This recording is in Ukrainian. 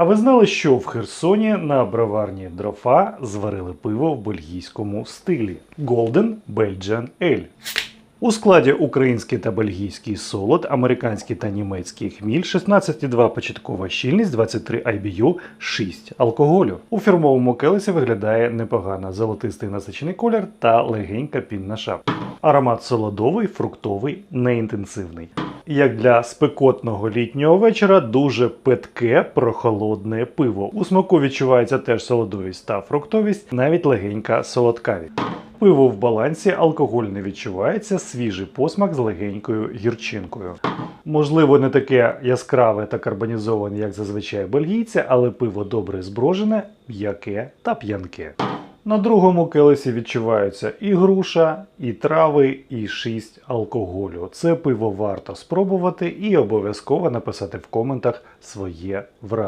А ви знали, що в Херсоні на броварні дрофа зварили пиво в бельгійському стилі Golden Belgian Ale. У складі український та бельгійський солод, американський та німецький хміль, 16,2 початкова щільність, 23 IBU, 6 алкоголю. У фірмовому келесі виглядає непогано золотистий насичений колір та легенька пінна шапка. Аромат солодовий, фруктовий, неінтенсивний. Як для спекотного літнього вечора, дуже питке прохолодне пиво. У смаку відчувається теж солодовість та фруктовість, навіть легенька солодкавість. Пиво в балансі, алкоголь не відчувається, свіжий посмак з легенькою гірчинкою. Можливо, не таке яскраве та карбонізоване, як зазвичай бельгійці, але пиво добре зброжене, м'яке та п'янке. На другому келесі відчуваються і груша, і трави, і шість алкоголю. Це пиво варто спробувати і обов'язково написати в коментах своє враження.